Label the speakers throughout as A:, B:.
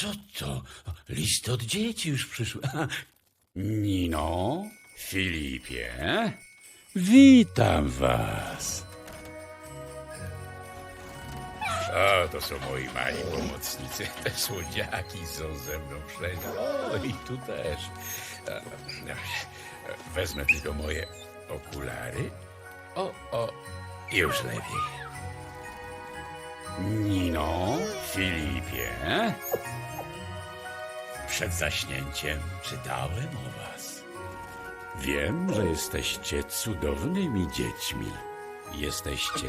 A: Co to? List od dzieci już przyszły. Nino, Filipie, witam was. O, to są moi mali pomocnicy. Te słodziaki są ze mną wszędzie. O, i tu też. Wezmę tylko moje okulary. O, o, już lepiej. Nino, Filipie, przed zaśnięciem czytałem o was. Wiem, że jesteście cudownymi dziećmi. Jesteście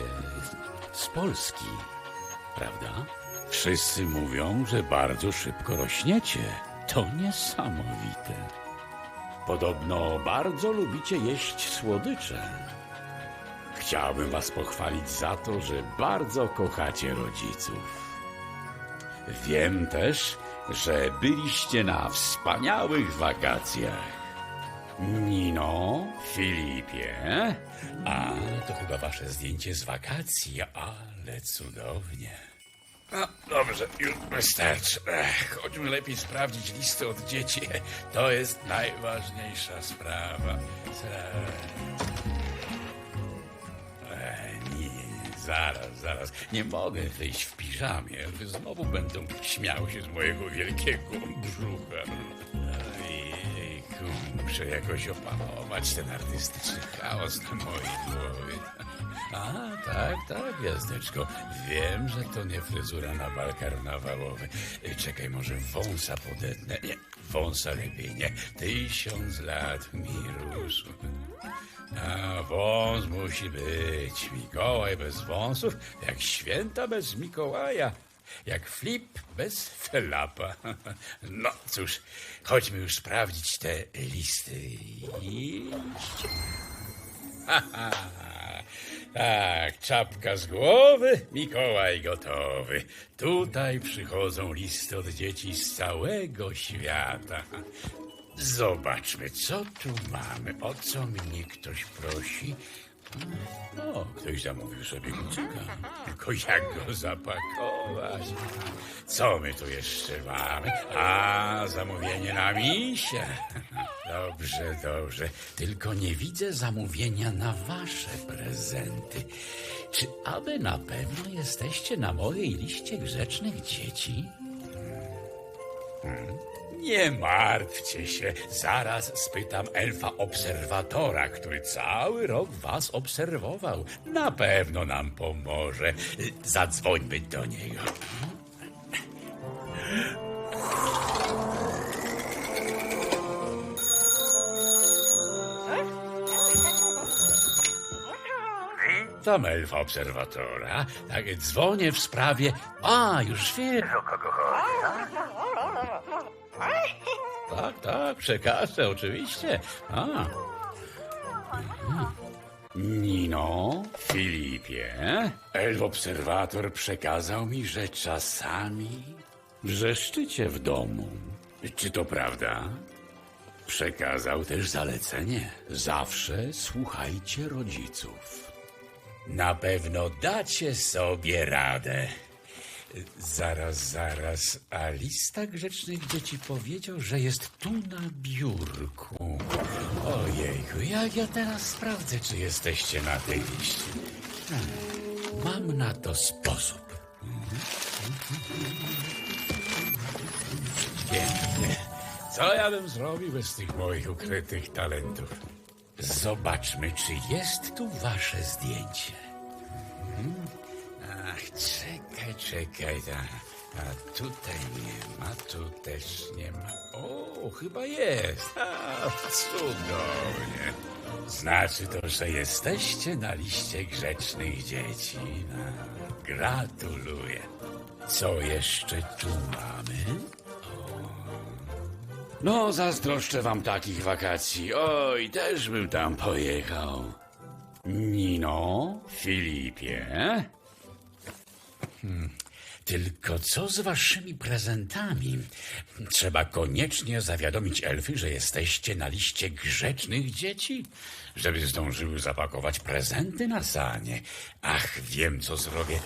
A: z Polski, prawda? Wszyscy mówią, że bardzo szybko rośniecie. To niesamowite. Podobno bardzo lubicie jeść słodycze. Chciałbym was pochwalić za to, że bardzo kochacie rodziców. Wiem też, że byliście na wspaniałych wakacjach. Nino, Filipie, a to chyba wasze zdjęcie z wakacji, ale cudownie. No, dobrze, już wystarczy. Chodźmy lepiej sprawdzić listę od dzieci. To jest najważniejsza sprawa. Zaraz, zaraz. Nie mogę wyjść w piżamie. Znowu będą śmiały się z mojego wielkiego brzucha. Ojejku, muszę jakoś opanować ten artystyczny chaos na mojej głowie. A, tak, tak, jazdeczko. Wiem, że to nie fryzura na bal karnawałowy. Czekaj, może wąsa podetnę. Nie, wąsa lepiej, nie. Tysiąc lat mi rósł. A wąs musi być. Mikołaj bez wąsów, jak święta bez Mikołaja. Jak flip bez felapa. No cóż, chodźmy już sprawdzić te listy. Iść. Tak, czapka z głowy, Mikołaj gotowy. Tutaj przychodzą listy od dzieci z całego świata. Zobaczmy, co tu mamy. O co mnie ktoś prosi? O, ktoś zamówił sobie kucyka. Tylko jak go zapakować? Co my tu jeszcze mamy? A, zamówienie na misia. Dobrze, dobrze. Tylko nie widzę zamówienia na wasze prezenty. Czy aby na pewno jesteście na mojej liście grzecznych dzieci? Nie martwcie się, zaraz spytam elfa obserwatora, który cały rok was obserwował. Na pewno nam pomoże. Zadzwońmy do niego. Witam elfa obserwatora. Tak, dzwonię w sprawie... A, już wiem, o kogo chodzi. Tak, tak, przekażę, oczywiście. A. Mhm. Nino, Filipie, elf obserwator przekazał mi, że czasami wrzeszczycie w domu. Czy to prawda? Przekazał też zalecenie. Zawsze słuchajcie rodziców. Na pewno dacie sobie radę. Zaraz, zaraz. A lista grzecznych dzieci powiedział, że jest tu na biurku. Ojejku, jak ja teraz sprawdzę, czy jesteście na tej liście? Hmm, Mam na to sposób. Pięknie. Co ja bym zrobił bez tych moich ukrytych talentów? Zobaczmy, czy jest tu wasze zdjęcie. Ach, czekaj, czekaj. A, a tutaj nie ma, tu też nie ma. O, chyba jest. A, cudownie. Znaczy to, że jesteście na liście grzecznych dzieci. No, gratuluję. Co jeszcze tu mamy? No, zazdroszczę wam takich wakacji. Oj, też bym tam pojechał. Nino, Filipie. Hmm, Tylko co z waszymi prezentami? Trzeba koniecznie zawiadomić elfy, że jesteście na liście grzecznych dzieci, żeby zdążyły zapakować prezenty na sanie. Ach, wiem co zrobię.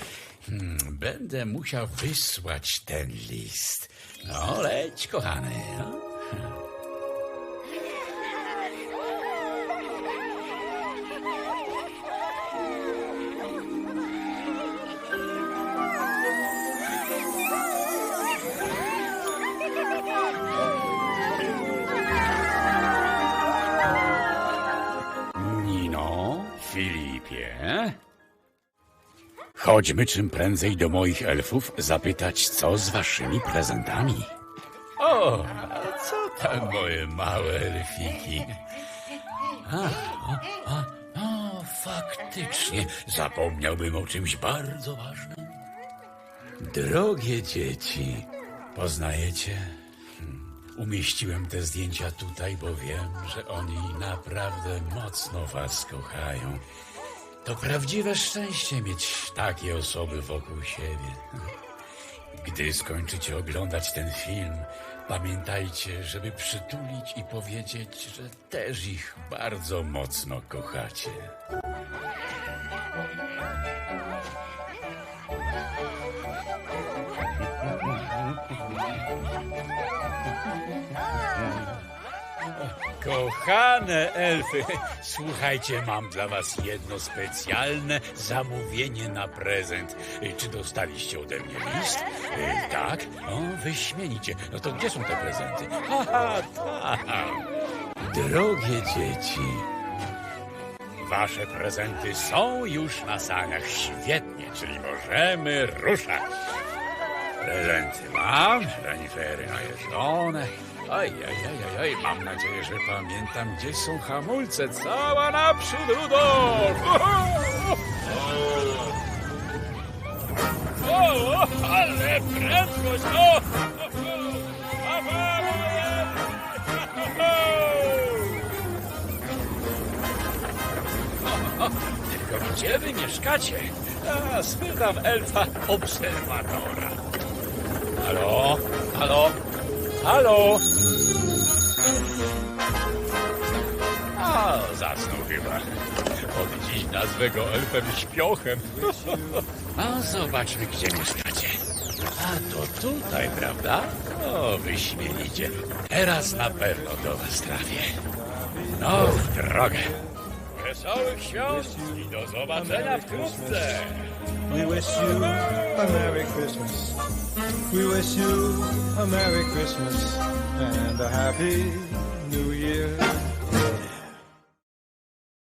A: Hmm, Będę musiał wysłać ten list. No, leć, kochany. No. Chodźmy czym prędzej do moich elfów zapytać, co z waszymi prezentami. O, a co tam moje małe elfiki? A, a, a, o, faktycznie, zapomniałbym o czymś bardzo ważnym. Drogie dzieci, poznajecie? Umieściłem te zdjęcia tutaj, bo wiem, że oni naprawdę mocno was kochają. To prawdziwe szczęście mieć takie osoby wokół siebie. Gdy skończycie oglądać ten film, pamiętajcie, żeby przytulić i powiedzieć, że też ich bardzo mocno kochacie. Kochane elfy, słuchajcie, mam dla was jedno specjalne zamówienie na prezent. Czy dostaliście ode mnie list? Y, Tak? O, wyśmienicie. No to gdzie są te prezenty? Haha, tak. Drogie dzieci, wasze prezenty są już na saniach. Świetnie, czyli możemy ruszać. Prezenty mam, renifery najeżdżone. Oj, oj, oj, oj, oj, mam nadzieję, że pamiętam, gdzie są hamulce. Cała naprzód, Rudolf! O, o, ale prędkość! O, Tylko gdzie wy mieszkacie? A, spytam elfa obserwatora. Halo? Halo? Halo? A, zasnął chyba. Od dziś nazwę go elfem śpiochem. A zobaczmy, gdzie mieszkacie. A to tutaj, prawda? O, wyśmienicie. Teraz na pewno do was trafię. No, w drogę. Wesołych świąt i do zobaczenia wkrótce.
B: We wish you a Merry Christmas. We wish you a Merry Christmas and a Happy New Year.